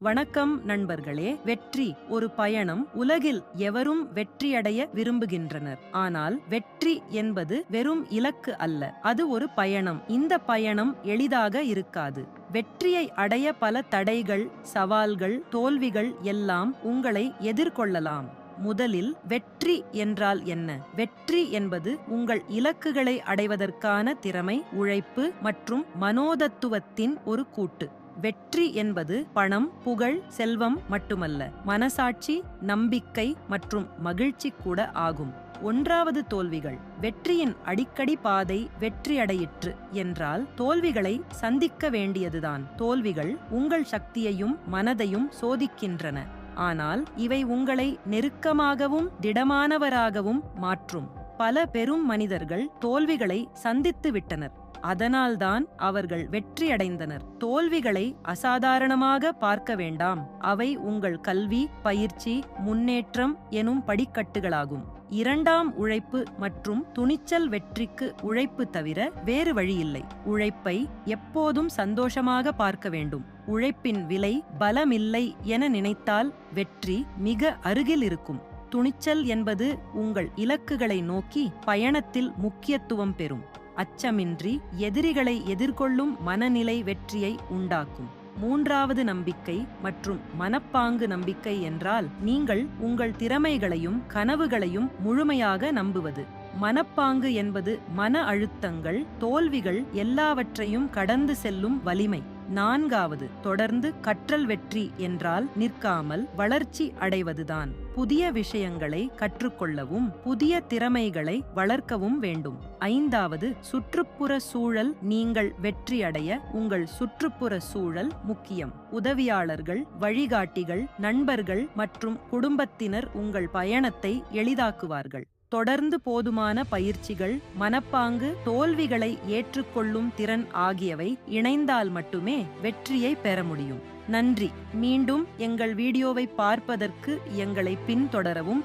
வணக்கம் நண்பர்களே. வெற்றி ஒரு பயணம் உலகில் எவரும் வெற்றியடைய விரும்புகின்றனர். ஆனால் வெற்றி என்பது வெறும் இலக்கு அல்ல. அது ஒரு பயணம். இந்த பயணம் எளிதாக இருக்காது. வெற்றியை அடைய பல தடைகள் சவால்கள் தோல்விகள் எல்லாம் உங்களை எதிர்கொள்ளலாம். முதலில் வெற்றி என்றால் என்ன? வெற்றி என்பது உங்கள் இலக்குகளை அடைவதற்கான திறமை உழைப்பு மற்றும் மனோதத்துவத்தின் ஒரு கூட்டு. வெற்றி என்பது பணம் புகழ் செல்வம் மட்டுமல்ல மனசாட்சி நம்பிக்கை மற்றும் மகிழ்ச்சி கூட ஆகும். ஒன்றாவது தோல்விகள். வெற்றியின் அடிக்கடி பாதை வெற்றியடையிற்று என்றால் தோல்விகளை சந்திக்க வேண்டியதுதான். தோல்விகள் உங்கள் சக்தியையும் மனதையும் சோதிக்கின்றன. ஆனால் இவை உங்களை நெருக்கமாகவும் திடமானவராகவும் மாற்றும். பல பெரும் மனிதர்கள் தோல்விகளை சந்தித்து விட்டனர். அதனால்தான் அவர்கள் வெற்றியடைந்தனர். தோல்விகளை அசாதாரணமாக பார்க்க வேண்டாம். அவை உங்கள் கல்வி பயிற்சி முன்னேற்றம் எனும் படிக்கட்டுகளாகும். இரண்டாம் உழைப்பு மற்றும் துணிச்சல் வெற்றிக்கு உழைப்பு தவிர வேறு வழியில்லை. உழைப்பை எப்போதும் சந்தோஷமாக பார்க்க வேண்டும். உழைப்பின் விலை பலமில்லை என நினைத்தால் வெற்றி மிக அருகில் இருக்கும். துணிச்சல் என்பது உங்கள் இலக்குகளை நோக்கி பயணத்தில் முக்கியத்துவம் பெறும். அச்சமின்றி எதிரிகளை எதிர்கொள்ளும் மனநிலை வெற்றியை உண்டாக்கும். மூன்றாவது நம்பிக்கை மற்றும் மனப்பாங்கு நம்பிக்கை என்றால் நீங்கள் உங்கள் திறமைகளையும் கனவுகளையும் முழுமையாக நம்புவது. மனப்பாங்கு என்பது மன அழுத்தங்கள் தோல்விகள் எல்லாவற்றையும் கடந்து செல்லும் வலிமை. நான்காவது தொடர்ந்து கற்றல் வெற்றி என்றால் நிற்காமல் வளர்ச்சி அடைவதுதான். புதிய விஷயங்களை கற்றுக்கொள்ளவும் புதிய திறமைகளை வளர்க்கவும் வேண்டும். ஐந்தாவது சுற்றுப்புற சூழல் நீங்கள் வெற்றியடைய உங்கள் சுற்றுப்புற சூழல் முக்கியம். உதவியாளர்கள் வழிகாட்டிகள் நண்பர்கள் மற்றும் குடும்பத்தினர் உங்கள் பயணத்தை எளிதாக்குவார்கள். தொடர்ந்து போதுமான பயிற்சிகள் மனப்பாங்கு தோல்விகளை ஏற்றுக்கொள்ளும் திறன் ஆகியவை இணைந்தால் மட்டுமே வெற்றியை பெற முடியும். நன்றி. மீண்டும் எங்கள் வீடியோவை பார்ப்பதற்கு எங்களை பின்தொடரவும்